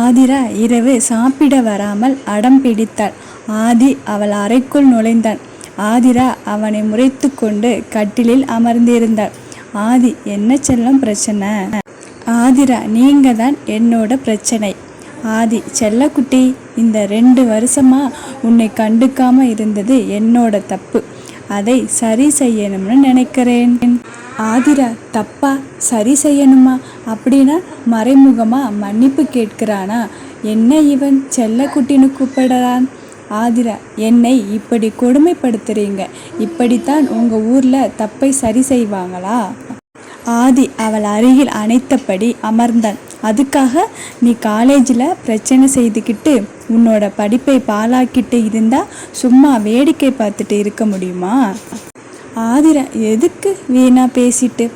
ஆதிரா இரவு சாப்பிட வராமல் அடம் பிடித்தாள். ஆதி அவள் அறைக்குள் நுழைந்தான் ஆதிரா அவனை முறைத்து கொண்டு கட்டிலில் அமர்ந்திருந்தாள். ஆதி என்ன செல்லம் பிரச்சனை? ஆதிரா நீங்க தான் என்னோட பிரச்சனை. ஆதி செல்லக்குட்டி இந்த ரெண்டு வருஷமா உன்னை கண்டுக்காம இருந்தது என்னோட தப்பு. அதை சரி செய்யணும்னு நினைக்கிறேன். ஆதிரா தப்பா? சரி செய்யணுமா? அப்படின்னா மறைமுகமா மன்னிப்பு கேட்கிறானா? என்ன இவன்? செல்லக்குட்டின்னு கூப்பிடுறான். ஆதிரா என்னை இப்படி கொடுமைப்படுத்துறீங்க? இப்படித்தான் உங்க ஊர்ல தப்பை சரி செய்வாங்களா? ஆதி அவள் அருகில் அணைத்தபடி அமர்ந்தான் அதுக்காக நீ காலேஜில் பிரச்சனை செய்துக்கிட்டு உன்னோட படிப்பை பாழாக்கிட்டு இருந்தால் சும்மா வேடிக்கை பார்த்துட்டு இருக்க முடியுமா? ஆதிரா எதுக்கு வீணாக பேசிட்டு?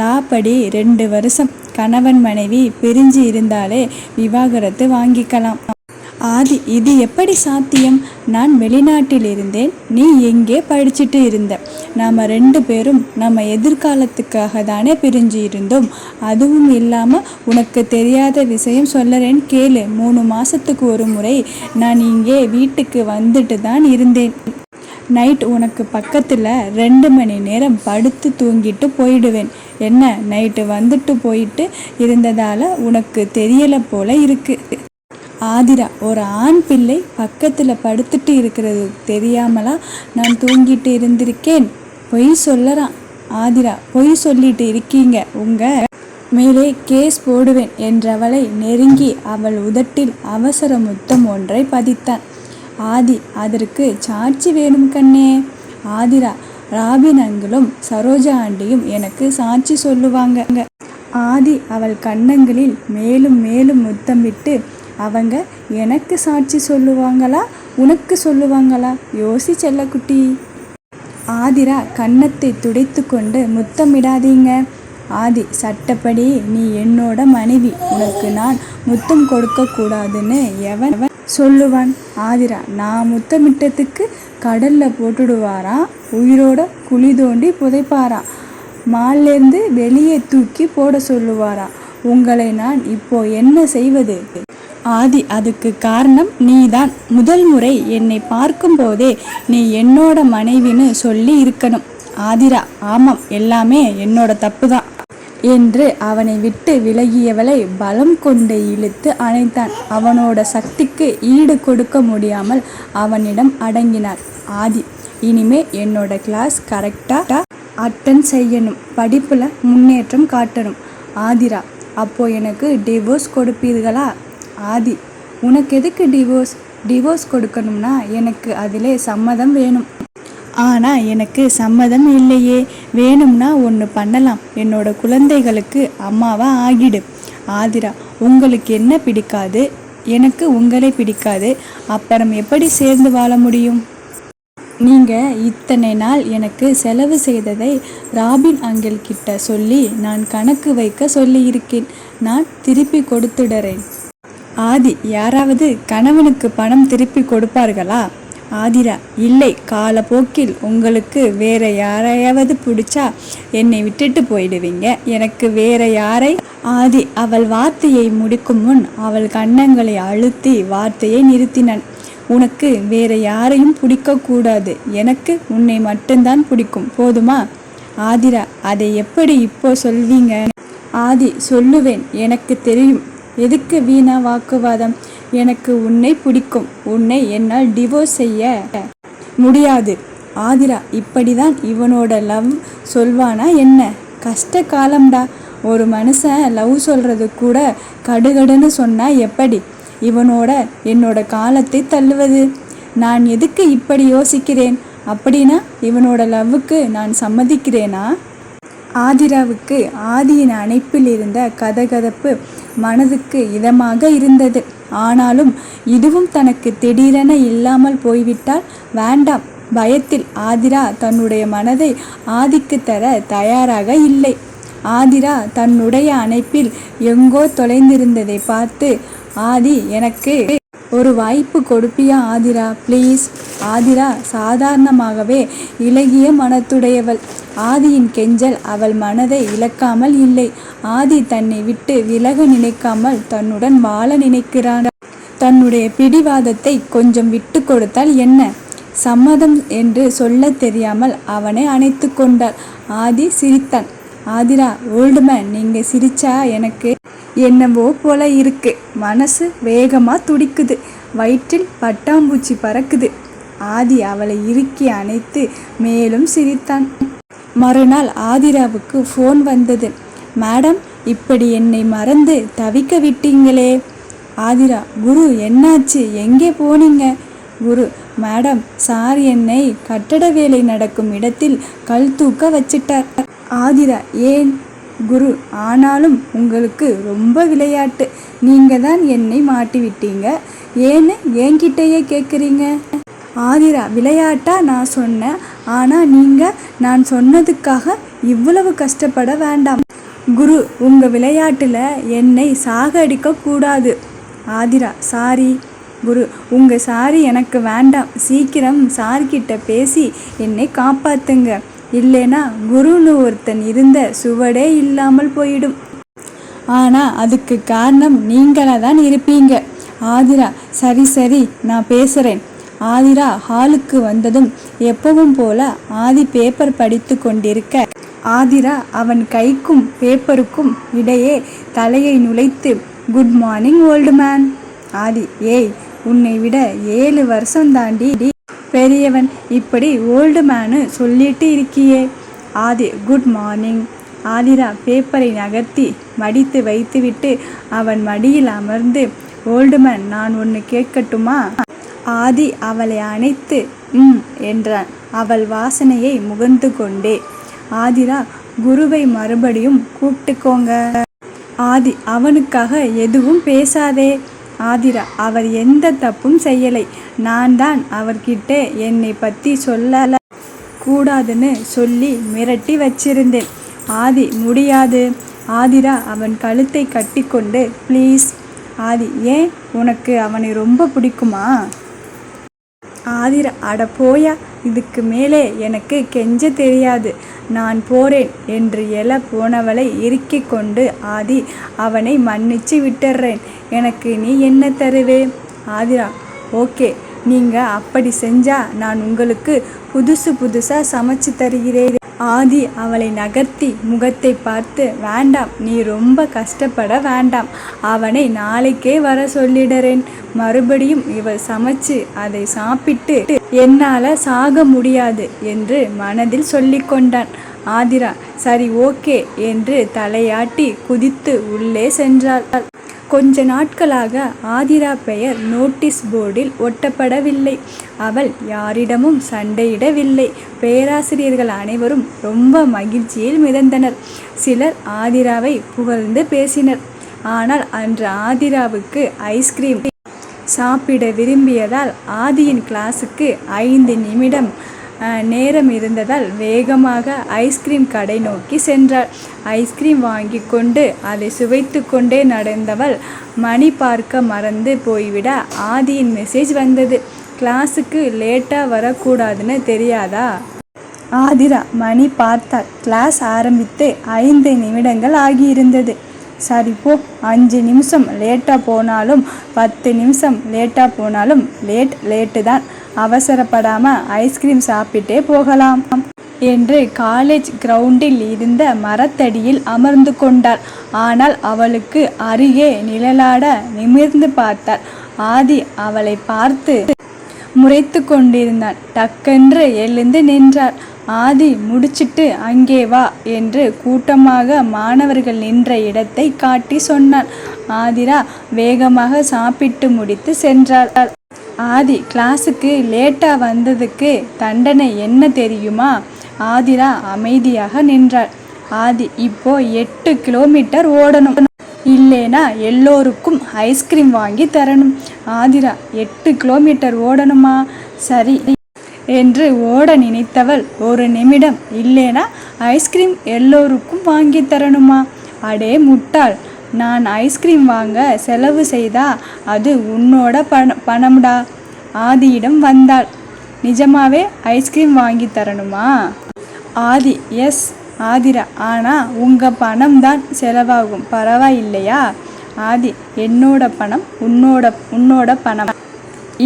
லா படி ரெண்டு வருஷம் கணவன் மனைவி பிரிஞ்சு இருந்தாலே விவாகரத்து வாங்கிக்கலாம். ஆதி இது எப்படி சாத்தியம்? நான் வெளிநாட்டில் இருந்தேன் நீ எங்கே படிச்சுட்டு இருந்த? நாம் ரெண்டு பேரும் நம்ம எதிர்காலத்துக்காக தானே பிரிஞ்சு இருந்தோம் அதுவும் இல்லாமல் உனக்கு தெரியாத விஷயம் சொல்லறேன் கேளு. மூணு மாதத்துக்கு ஒரு முறை நான் இங்கே வீட்டுக்கு வந்துட்டு தான் இருந்தேன். நைட் உனக்கு பக்கத்தில் ரெண்டு மணி நேரம் படுத்து தூங்கிட்டு போயிடுவேன். என்ன நைட்டு வந்துட்டு போயிட்டு இருந்ததால் உனக்கு தெரியலை போல இருக்குது ஆதிரா ஒரு ஆண் பிள்ளை பக்கத்தில் படுத்துட்டு இருக்கிறது தெரியாமலா நான் தூங்கிட்டு இருந்திருக்கேன்? பொய் சொல்லறான் ஆதிரா பொய் சொல்லிட்டு இருக்கீங்க. உங்க மேலே கேஸ் போடுவேன் என்றவளை நெருங்கி அவள் உதட்டில் அவசர முத்தம் ஒன்றை பதித்தான். ஆதி அதற்கு சாட்சி வேணும் கண்ணே. ஆதிரா ராபின் அங்கிளும் சரோஜா ஆண்டியும் எனக்கு சாட்சி சொல்லுவாங்க. ஆதி அவள் கண்ணங்களில் மேலும் மேலும் முத்தமிட்டு அவங்க எனக்கு சாட்சி சொல்லுவாங்களா? உனக்கு சொல்லுவாங்களா? யோசி செல்லக்குட்டி. ஆதிரா கன்னத்தை துடைத்து கொண்டு முத்தமிடாதீங்க. ஆதி சட்டப்படி நீ என்னோட மனைவி. உனக்கு நான் முத்தம் கொடுக்க கூடாதுன்னு எவன் சொல்லுவான்? ஆதிரா நான் முத்தமிட்டத்துக்கு கடல்ல போட்டுடுவாராம் உயிரோட குழி தோண்டி புதைப்பாராம் மால்லேருந்து வெளியே தூக்கி போட சொல்லுவாராம் உங்களை நான் இப்போ என்ன செய்வது? ஆதி அதுக்கு காரணம் நீதான். முதல் முறை என்னை பார்க்கும்போதே நீ என்னோட மனைவின்னு சொல்லி இருக்கணும். ஆதிரா ஆமாம் எல்லாமே என்னோட தப்பு தான் என்று அவனை விட்டு விலகியவளை பலம் கொண்டு இழுத்து அணைத்தான். அவனோட சக்திக்கு ஈடு கொடுக்க முடியாமல் அவனிடம் அடங்கினார். ஆதி இனிமே என்னோட கிளாஸ் கரெக்டாக அட்டன் செய்யணும். படிப்பில் முன்னேற்றம் காட்டணும். ஆதிரா அப்போ எனக்கு டிவோர்ஸ் கொடுப்பீர்களா? ஆதி உனக்கு எதுக்கு டிவோர்ஸ் டிவோர்ஸ் கொடுக்கணும்னா எனக்கு அதிலே சம்மதம் வேணும். ஆனால் எனக்கு சம்மதம் இல்லையே. வேணும்னா ஒன்று பண்ணலாம். என்னோட குழந்தைகளுக்கு அம்மாவா ஆகிடு. ஆதிரா உங்களுக்கு என்ன பிடிக்காது? எனக்கு உங்களை பிடிக்காது. அப்புறம் எப்படி சேர்ந்து வாழ முடியும்? நீங்கள் இத்தனை நாள் எனக்கு செலவு செய்ததை ராபின் அங்கிள் கிட்ட சொல்லி நான் கணக்கு வைக்க சொல்லியிருக்கேன். நான் திருப்பி கொடுத்துடுறேன். ஆதி யாராவது கணவனுக்கு பணம் திருப்பி கொடுப்பார்களா? ஆதிரா இல்லை. காலப்போக்கில் உங்களுக்கு வேற யாரையாவது பிடிச்சா என்னை விட்டுட்டு போயிடுவீங்க. எனக்கு வேற யாரை? ஆதி அவள் வார்த்தையை முடிக்கும் முன் அவள் கன்னங்களை அழுத்தி வார்த்தையை நிறுத்தினான் உனக்கு வேற யாரையும் பிடிக்கக்கூடாது எனக்கு உன்னை மட்டும்தான் பிடிக்கும். போதுமா? ஆதிரா அதை எப்படி இப்போ சொல்வீங்க? ஆதி சொல்லுவேன். எனக்கு தெரியும். எதுக்கு வீணா வாக்குவாதம்? எனக்கு உன்னை பிடிக்கும். உன்னை என்னால் டிவோர்ஸ் செய்ய முடியாது. ஆதிரா இப்படிதான் இவனோட லவ் சொல்வானா என்ன? கஷ்ட காலம்டா. ஒரு மனுஷன் லவ் சொல்றது கூட கடுகடுன்னு சொன்னா எப்படி? இவனோட என்னோட காலத்தை தள்ளுவது. நான் எதுக்கு இப்படி யோசிக்கிறேன்? அப்படின்னா இவனோட லவ்வுக்கு நான் சம்மதிக்கிறேனா? ஆதிராவுக்கு ஆதியின் அணைப்பில் இருந்த கதகதப்பு மனதுக்கு இதமாக இருந்தது. ஆனாலும் இதுவும் தனக்கு திடீரென இல்லாமல் போய்விட்டால் வேண்டாம். பயத்தில் ஆதிரா தன்னுடைய மனதை ஆதிக்கு தர தயாராக இல்லை. ஆதிரா தன்னுடைய அணைப்பில் எங்கோ தொலைந்திருந்ததை பார்த்து ஆதி எனக்கு ஒரு வாய்ப்பு கொடுப்பியா ஆதிரா? ப்ளீஸ். ஆதிரா சாதாரணமாகவே இலகிய மனத்துடையவள். ஆதியின் கெஞ்சல் அவள் மனதை இழக்காமல் இல்லை. ஆதி தன்னை விட்டு விலக நினைக்காமல் தன்னுடன் வாழ நினைக்கிறான். தன்னுடைய பிடிவாதத்தை கொஞ்சம் விட்டு கொடுத்தால் என்ன? சம்மதம் என்று சொல்ல தெரியாமல் அவனை அணைத்து கொண்டாள். ஆதி சிரித்தான். ஆதிரா ஓல்டுமேன் நீங்க சிரிச்சா எனக்கு என்னவோ போல இருக்கு. மனசு வேகமா துடிக்குது. வயிற்றில் பட்டாம்பூச்சி பறக்குது. ஆதி அவளை இறுக்கி அணைத்து மேலும் சிரித்தான். மறுநாள் ஆதிராவுக்கு ஃபோன் வந்தது. மேடம் இப்படி என்னை மறந்து தவிக்க விட்டீங்களே? ஆதிரா குரு என்னாச்சு? எங்கே போனீங்க? குரு மேடம் சார் என்னை கட்டட வேலை நடக்கும் இடத்தில் கல் தூக்க வச்சிட்டார். ஆதிரா ஏன்? குரு ஆனாலும் உங்களுக்கு ரொம்ப விளையாட்டு. நீங்க தான் என்னை மாட்டி விட்டீங்க. ஏன்னு என்கிட்டயே கேட்குறீங்க ஆதிரா விளையாட்டா நான் சொன்னேன். ஆனால் நீங்கள் நான் சொன்னதுக்காக இவ்வளவு கஷ்டப்பட வேண்டாம். குரு உங்கள் விளையாட்டில் என்னை சாகடிக்க கூடாது. ஆதிரா சாரி. குரு உங்கள் சாரி எனக்கு வேண்டாம். சீக்கிரம் சார்கிட்ட பேசி என்னை காப்பாத்துங்க. இல்லைனா குருன்னு ஒருத்தன் இருந்த சுவடே இல்லாமல் போயிடும். ஆனால் அதுக்கு காரணம் நீங்களாக தான் இருப்பீங்க. ஆதிரா சரி சரி நான் பேசுகிறேன் ஆதிரா ஹாலுக்கு வந்ததும் எப்பவும் போல ஆதி பேப்பர் படித்து கொண்டிருக்க ஆதிரா அவன் கைக்கும் பேப்பருக்கும் இடையே தலையை நுழைத்து good morning old man Aadhi ஏய் உன்னை விட ஏழு வருஷம் தாண்டி பெரியவன் இப்படி ஓல்டு மேனு சொல்லிட்டு இருக்கியே. ஆதி குட் மார்னிங் ஆதிரா பேப்பரை நகர்த்தி மடித்து வைத்துவிட்டு அவன் மடியில் அமர்ந்து ஓல்டு மேன் நான் ஒன்று கேட்கட்டுமா? ஆதி அவளை அணைத்து ம் என்றான். அவள் வாசனையை முகந்து கொண்டே ஆதிரா குருவை மறுபடியும் கூப்பிட்டுக்கோங்க. ஆதி அவனுக்காக எதுவும் பேசாதே. ஆதிரா அவர் எந்த தப்பும் செய்யலை. நான் தான் அவர்கிட்ட என்னை பற்றி சொல்லல. கூடாதுன்னு சொல்லி மிரட்டி வச்சிருந்தேன். ஆதி முடியாது. ஆதிரா அவன் கழுத்தை கட்டிக்கொண்டு ப்ளீஸ். ஆதி ஏன்? உனக்கு அவனை ரொம்ப பிடிக்குமா? ஆதிரா அட போயா இதுக்கு மேலே எனக்கு கெஞ்ச தெரியாது. நான் போறேன் என்று எழ போனவளை இறுக்கி கொண்டு ஆதி அவனை மன்னிச்சு விட்டுறேன் எனக்கு நீ என்ன தருவே? ஆதிரா ஓகே நீங்கள் அப்படி செஞ்சா நான் உங்களுக்கு புதுசு புதுசாக சமைச்சு தருகிறேன். ஆதி அவளை நகர்த்தி முகத்தை பார்த்து வேண்டாம் நீ ரொம்ப கஷ்டப்பட வேண்டாம். அவனை நாளைக்கே வர சொல்லிடுறேன். மறுபடியும் இவள் சமைச்சு அதை சாப்பிட்டு என்னால் சாக முடியாது என்று மனதில் சொல்லிக்கொண்டான் ஆதிரா சரி ஓகே என்று தலையாட்டி குதித்து உள்ளே சென்றாள். கொஞ்ச நாட்களாக ஆதிரா பெயர் நோட்டீஸ் போர்டில் ஒட்டப்படவில்லை. அவள் யாரிடமும் சண்டையிடவில்லை. பேராசிரியர்கள் அனைவரும் ரொம்ப மகிழ்ச்சியில் மிதந்தனர். சிலர் ஆதிராவை புகழ்ந்து பேசினர். ஆனால் அன்று ஆதிராவுக்கு ஐஸ்கிரீம் சாப்பிட விரும்பியதால் ஆதியின் கிளாஸுக்கு ஐந்து நிமிடம் நேரம் இருந்ததால் வேகமாக ஐஸ்கிரீம் கடை நோக்கி சென்றாள். ஐஸ்கிரீம் வாங்கி கொண்டு அதை சுவைத்து கொண்டே நடந்தவள் மணி பார்க்க மறந்து போய்விட ஆதியின் மெசேஜ் வந்தது. கிளாஸுக்கு லேட்டாக வரக்கூடாதுன்னு தெரியாதா? ஆதிரா மணி பார்த்தாள். கிளாஸ் ஆரம்பித்து ஐந்து நிமிடங்கள் ஆகியிருந்தது. சரி போ. அஞ்சு நிமிஷம் லேட்டாக போனாலும் பத்து நிமிஷம் லேட்டாக போனாலும் லேட் லேட்டு தான். அவசரப்படாமல் ஐஸ்கிரீம் சாப்பிட்டே போகலாம் என்று காலேஜ் கிரவுண்டில் இருந்த மரத்தடியில் அமர்ந்து கொண்டார் ஆனால் அவளுக்கு அருகே நிழலாட நிமிர்ந்து பார்த்தாள். ஆதி அவளை பார்த்து முறைத்து கொண்டிருந்தான். டக்கென்று எழுந்து நின்றாள். ஆதி முடிச்சிட்டு அங்கே வா என்று கூட்டமாக மாணவர்கள் நின்ற இடத்தை காட்டி சொன்னான் ஆதிரா வேகமாக சாப்பிட்டு முடித்து சென்றாள். ஆதி கிளாஸுக்கு லேட்டாக வந்ததுக்கு தண்டனை என்ன தெரியுமா? ஆதிரா அமைதியாக நின்றாள். ஆதி இப்போ எட்டு கிலோமீட்டர் ஓடணும். இல்லைனா எல்லோருக்கும் ஐஸ்கிரீம் வாங்கி தரணும். ஆதிரா எட்டு கிலோமீட்டர் ஓடணுமா? சரி என்று ஓட நினைத்தவள் ஒரு நிமிடம். இல்லைனா ஐஸ்கிரீம் எல்லோருக்கும் வாங்கி தரணுமா? அடே முட்டாள். நான் ஐஸ்கிரீம் வாங்க செலவு செய்தா அது உன்னோட பண பணம்டா. ஆதியிடம் வந்தாள். நிஜமாவே ஐஸ்கிரீம் வாங்கி தரணுமா? ஆதி எஸ் ஆதிரா. ஆனால் உங்கள் பணம் தான் செலவாகும். பரவாயில்லையா? ஆதி என்னோட பணம் உன்னோட உன்னோட பணம்.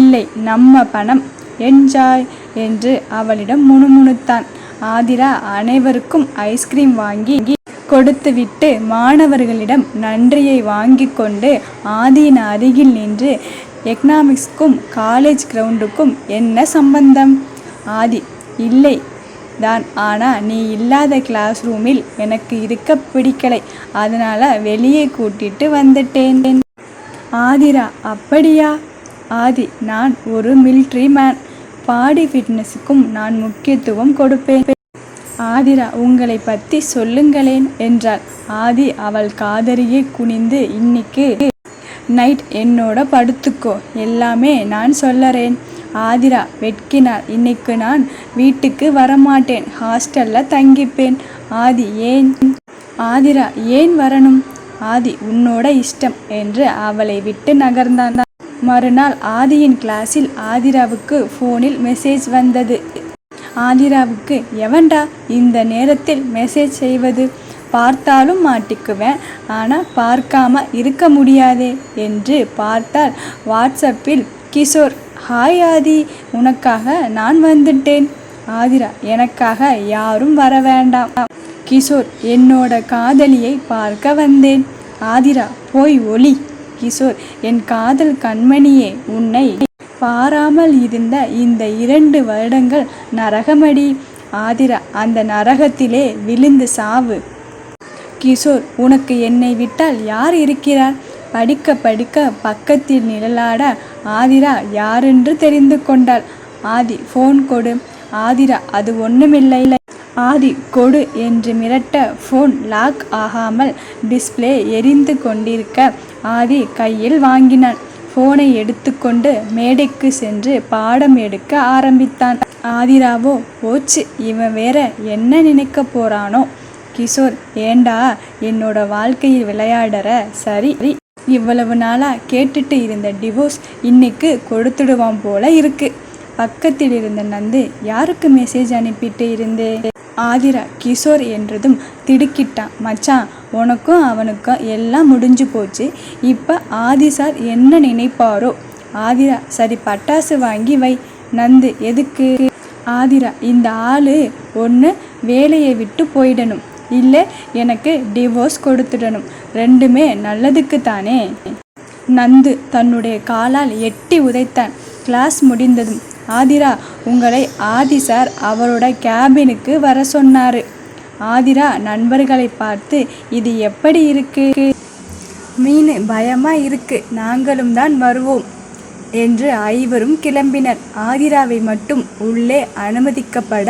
இல்லை நம்ம பணம். என்ஜாய் என்று அவளிடம் முணுமுணுத்தான். ஆதிரா அனைவருக்கும் ஐஸ்கிரீம் வாங்கி கொடுத்துவிட்டு மாணவர்களிடம் நன்றியை வாங்கி கொண்டு ஆதியின் அருகில் நின்று எக்கனாமிக்ஸ்க்கும் காலேஜ் கிரவுண்டுக்கும் என்ன சம்பந்தம்? ஆதி இல்லை. தான். ஆனால் நீ இல்லாத கிளாஸ் ரூமில் எனக்கு இருக்க பிடிக்கலை. அதனால் வெளியே கூட்டிட்டு வந்துட்டேன். ஆதிரா அப்படியா? ஆதி நான் ஒரு மிலிட்ரி மேன் பாடி ஃபிட்னஸுக்கும் நான் முக்கியத்துவம் கொடுப்பேன். ஆதிரா உங்களை பற்றி சொல்லுங்களேன் என்றாள். ஆதி அவள் காதறியே குனிந்து இன்னைக்கு நைட் என்னோட படுத்துக்கோ எல்லாமே நான் சொல்லறேன். ஆதிரா வெட்கினார் இன்னைக்கு நான் வீட்டுக்கு வரமாட்டேன் ஹாஸ்டல்ல தங்கிப்பேன். ஆதி ஏன்? ஆதிரா ஏன் வரணும்? ஆதி உன்னோட இஷ்டம் என்று அவளை விட்டு நகர்ந்தான். மறுநாள் ஆதியின் கிளாஸில் ஆதிராவுக்கு ஃபோனில் மெசேஜ் வந்தது. ஆதிராவுக்கு எவன்டா இந்த நேரத்தில் மெசேஜ் செய்வது? பார்த்தாலும் மாட்டிக்குவேன். ஆனால் பார்க்காம இருக்க முடியாதே என்று பார்த்தால் வாட்ஸ்அப்பில் கிஷோர் ஹாய் ஆதி உனக்காக நான் வந்துட்டேன். ஆதிரா எனக்காக யாரும் வர வேண்டாம். கிஷோர் என்னோட காதலியை பார்க்க வந்தேன். ஆதிரா போய் ஒளி. கிஷோர் என் காதல் கண்மணியே உன்னை பாராமல் இருந்த இந்த இரண்டு வருடங்கள் நரகமடி. ஆதிரா அந்த நரகத்திலே விழுந்து சாவு. கிஷோர் உனக்கு என்னை விட்டால் யார் இருக்கிறார்? படிக்க படிக்க பக்கத்தில் நிழலாட ஆதிரா யாரென்று தெரிந்து கொண்டாள். ஆதி ஃபோன் கொடு. ஆதிரா அது ஒன்றுமில்லை ஆதி கொடு என்று மிரட்ட ஃபோன் லாக் ஆகாமல் டிஸ்ப்ளே எரிந்து கொண்டிருக்க ஆதி கையில் வாங்கினான். ஃபோனை எடுத்துக்கொண்டு மேடைக்கு சென்று பாடம் எடுக்க ஆரம்பித்தான். ஆதிராவோ போச்சு. இவன் வேற என்ன நினைக்க போறானோ? கிஷோர் ஏண்டா? என்னோட வாழ்க்கையில் விளையாடுற? சரி. இவ்வளவு நாளா கேட்டுட்டு இருந்த டிவோர்ஸ் இன்னைக்கு கொடுத்துடுவான் போல இருக்கு. பக்கத்தில் இருந்த நந்து யாருக்கு மெசேஜ் அனுப்பிட்டு இருந்தே? ஆதிரா கிஷோர் என்றதும் திடுக்கிட்டான் மச்சான் உனக்கும் அவனுக்கும் எல்லாம் முடிஞ்சு போச்சு. இப்போ ஆதி சார் என்ன நினைப்பாரோ? ஆதிரா சரி பட்டாசு வாங்கி வை. நந்து எதுக்கு? ஆதிரா இந்த ஆள் ஒன்று வேலையை விட்டு போயிடணும். இல்லை எனக்கு டிவோர்ஸ் கொடுத்துடணும். ரெண்டுமே நல்லதுக்கு தானே? நந்து தன்னுடைய காலால் எட்டி உதைத்தான். கிளாஸ் முடிந்ததும் ஆதிரா உங்களை ஆதி சார் அவரோட கேபினுக்கு வர சொன்னார். ஆதிரா நண்பர்களை பார்த்து இது எப்படி இருக்கு? மீன் பயமாக இருக்கு. நாங்களும் தான் வருவோம் என்று ஐவரும் கிளம்பினர். ஆதிராவை மட்டும் உள்ளே அனுமதிக்கப்பட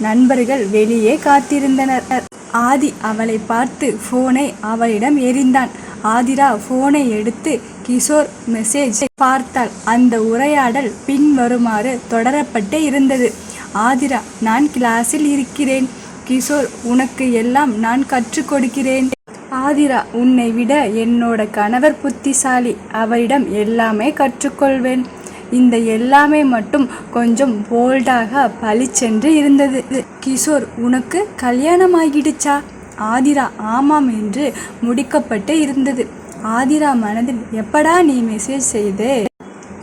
நண்பர்கள் வெளியே காத்திருந்தனர். ஆதி அவளை பார்த்து ஃபோனை அவளிடம் எறிந்தான் ஆதிரா ஃபோனை எடுத்து கிஷோர் மெசேஜ் பார்த்தாள். அந்த உரையாடல் பின்வருமாறு தொடரப்பட்டு இருந்தது. ஆதிரா நான் கிளாஸில் இருக்கிறேன். கிஷோர் உனக்கு எல்லாம் நான் கற்றுக் கொடுக்கிறேன். ஆதிரா உன்னை விட என்னோட கணவர் புத்திசாலி. அவரிடம் எல்லாமே கற்றுக்கொள்வேன். இந்த எல்லாமே மட்டும் கொஞ்சம் போல்டாக பளிச்சென்று இருந்தது. கிஷோர் உனக்கு கல்யாணம் ஆகிடுச்சா ஆதிரா ஆமாம் என்று முடிக்கப்பட்டு இருந்தது. ஆதிரா மனதில் எப்படா நீ மெசேஜ் செய்து?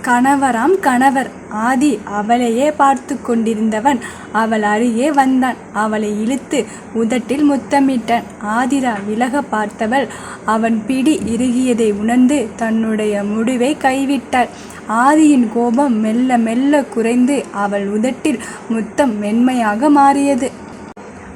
கணவராம் கணவர் ஆதி அவளையே பார்த்து கொண்டிருந்தவன். அவள் அருகே வந்தான். அவளை இழுத்து உதட்டில் முத்தமிட்டான். ஆதிரா விலக பார்த்தவள் அவன் பிடி இறுகியதை உணர்ந்து தன்னுடைய முடிவை கைவிட்டாள். ஆதியின் கோபம் மெல்ல மெல்ல குறைந்து அவள் உதட்டில் முத்தம் மென்மையாக மாறியது.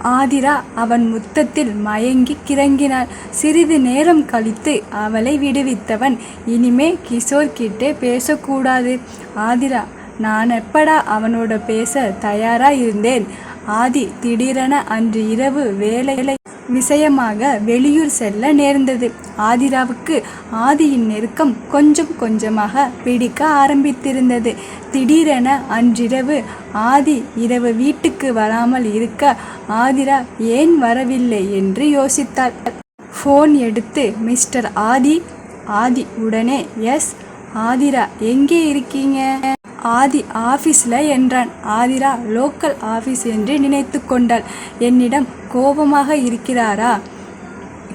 ஆதிரா அவன் முத்தத்தில் மயங்கி கிறங்கினாள். சிறிது நேரம் கழித்து அவளை விடுவித்தவன் இனிமே கிஷோர் கிட்டே பேசக்கூடாது. ஆதிரா நான் எப்படா அவனோட பேச தயாராக இருந்தேன் ஆதி திடீரென அன்று இரவு வேலைகளை விஷயமாக வெளியூர் செல்ல நேர்ந்தது. ஆதிராவுக்கு ஆதியின் நெருக்கம் கொஞ்சம் கொஞ்சமாக பிடிக்க ஆரம்பித்திருந்தது. திடீரென அன்றிரவு ஆதி இரவு வீட்டுக்கு வராமல் இருக்க ஆதிரா ஏன் வரவில்லை என்று யோசித்தாள். ஃபோன் எடுத்து மிஸ்டர் ஆதி ஆதி உடனே எஸ் ஆதிரா எங்கே இருக்கீங்க? ஆதி ஆஃபீஸில் என்றான். ஆதிரா லோக்கல் ஆஃபீஸ் என்று நினைத்து கொண்டாள். என்னிடம் கோபமாக இருக்கிறாரா?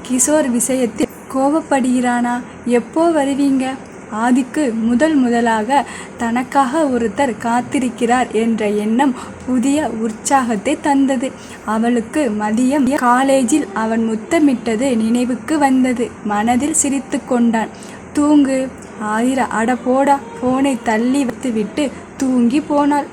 கிஷோர் விஷயத்தில் கோபப்படுகிறானா? எப்போ வருவீங்க? ஆதிக்கு முதல் முதலாக தனக்காக ஒருத்தர் காத்திருக்கிறார் என்ற எண்ணம் புதிய உற்சாகத்தை தந்தது. அவளுக்கு மதியம் காலேஜில் அவன் முத்தமிட்டது நினைவுக்கு வந்தது. மனதில் சிரித்து கொண்டான். தூங்கு. ஆயிர அட போடா. போனை தள்ளி வைத்துவிட்டு தூங்கி போனாள்.